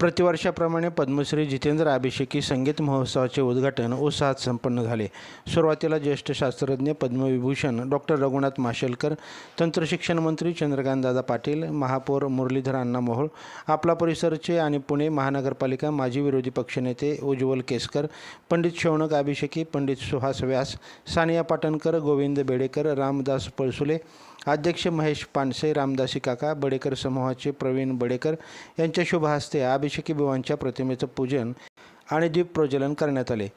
प्रतिवर्षाप्रमाणे पद्मश्री जितेंद्र अभिषेकी संगीत महोत्सवाचे उद्घाटन उत्साहात संपन्न झाले. सुरुवातीला ज्येष्ठ शास्त्रज्ञ पद्मविभूषण डॉक्टर रघुनाथ माशेलकर तंत्रशिक्षण मंत्री चंद्रकांतदादा पाटील महापौर मुरलीधर अण्णा मोहोळ आपला परिसरचे आणि पुणे महानगरपालिका माजी विरोधी पक्षनेते उज्ज्वल केसकर पंडित शौनक अभिषेकी पंडित सुहास व्यास सानिया पाटणकर गोविंद बेडेकर रामदास पळसुले अध्यक्ष महेश पानसे रामदासी काका बडेकर समूहाचे प्रवीण बडेकर यांच्या शुभ हस्ते बुवांच्या प्रतिमेचं पूजन आणि दीपप्रज्वलन करण्यात आले.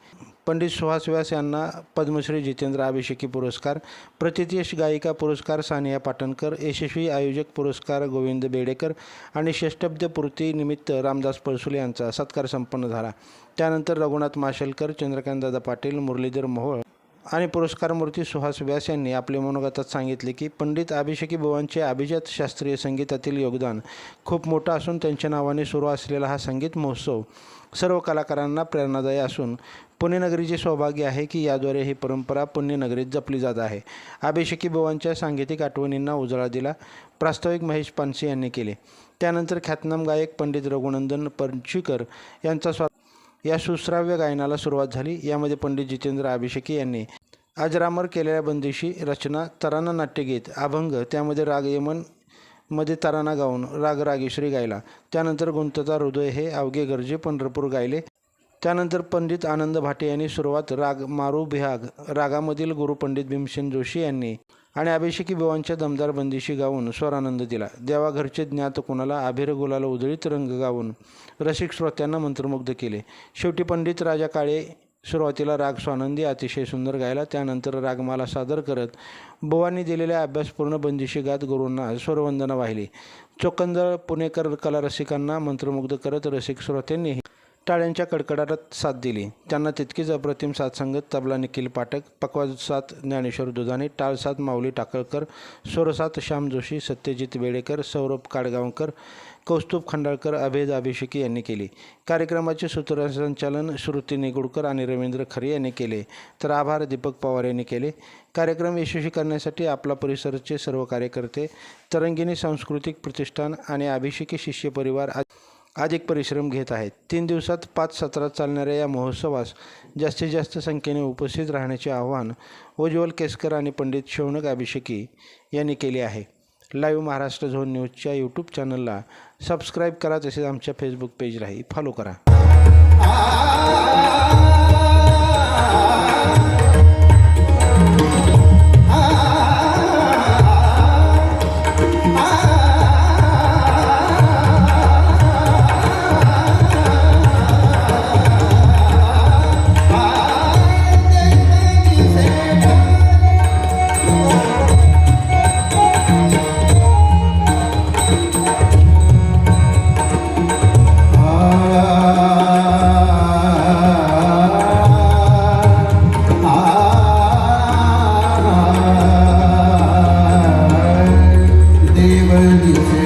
पंडित सुहास व्यास यांना पद्मश्री जितेंद्र अभिषेकी पुरस्कार प्रतिथयश गायिका पुरस्कार सानिया पाटणकर यशस्वी आयोजक पुरस्कार गोविंद बेडेकर आणि षष्टब्दपूर्तीनिमित्त रामदास पळसुले यांचा सत्कार संपन्न झाला. त्यानंतर रघुनाथ माशेलकर चंद्रकांतदादा पाटील मुरलीधर मोहोळ आणि पुरस्कारमूर्ती सुहास व्यास यांनी आपल्या मनोगतात सांगितले की पंडित अभिषेकी बुवांचे अभिजात शास्त्रीय संगीतातील योगदान खूप मोठं असून त्यांच्या नावाने सुरू असलेला हा संगीत महोत्सव सर्व कलाकारांना प्रेरणादायी असून पुणेनगरीचे सौभाग्य आहे की याद्वारे ही परंपरा पुण्यनगरीत जपली जात आहे. अभिषेकी बुवांच्या सांगीतिक आठवणींना उजाळा दिला प्रास्ताविक महेश पानसे यांनी केले. त्यानंतर ख्यातनाम गायक पंडित रघुनंदन पंचीकर यांचा स्वा या सुश्राव्य गायनाला सुरुवात झाली. यामध्ये पंडित जितेंद्र अभिषेकी यांनी अजरामर केलेल्या बंदिशी रचना तराना नाट्यगीत अभंग त्यामध्ये राग यमनमध्ये तराना गाऊन राग रागेश्वरी गायला. त्यानंतर गुंतता हृदय हे अवघे गरजे पंढरपूर गायले. त्यानंतर पंडित आनंद भाटे यांनी सुरुवात राग मारू बिहाग रागामधील गुरु पंडित भीमसेन जोशी यांनी आणि अभिषेकी बुवांच्या दमदार बंदिशी गाऊन स्वरानंद दिला. देवाघरचे ज्ञात कुणाला आभिर गुलाला उधळीत रंग गाऊन रसिक श्रोत्यांना मंत्रमुग्ध केले. शेवटी पंडित राजा काळे सुरुवातीला राग स्वानंदी अतिशय सुंदर गायला त्यानंतर रागमाला सादर करत बुवांनी दिलेल्या अभ्यासपूर्ण बंदिशी गात गुरूंना स्वरवंदना वाहिली. चोकंदळ पुणेकर कलारसिकांना मंत्रमुग्ध करत रसिक श्रोत्यांनीही टाळ्यांच्या कडकडाटात साथ दिली. त्यांना तितकीच अप्रतिम साथसंगत तबला निखिल पाठक पकवाज साथ ज्ञानेश्वर दुधाने टाळ सात माऊली टाकळकर स्वरसाथ श्याम जोशी सत्यजित वेळेकर सौरभ काडगावकर कौस्तुभ खंडाळकर अभेद अभिषेकी यांनी केली. कार्यक्रमाचे सूत्रसंचालन श्रुती निगुडकर आणि रवींद्र खरे यांनी केले. तर आभार दीपक पवार यांनी केले. कार्यक्रम यशस्वी करण्यासाठी आपला परिसरचे सर्व कार्यकर्ते तरंगिणी सांस्कृतिक प्रतिष्ठान आणि अभिषेकी शिष्य परिवार अधिक परिश्रम घेत आहेत. तीन दिवसात पाच सत्रात चालणाऱ्या या महोत्सवास जास्तीत जास्त संख्येने उपस्थित राहण्याचे आवाहन उज्ज्वल केसकर आणि पंडित शौनक अभिषेकी यांनी केले आहे. लाईव्ह महाराष्ट्र झोन न्यूजच्या यूट्यूब चॅनलला सबस्क्राईब करा. तसेच आमच्या फेसबुक पेजलाही फॉलो करा. beautiful.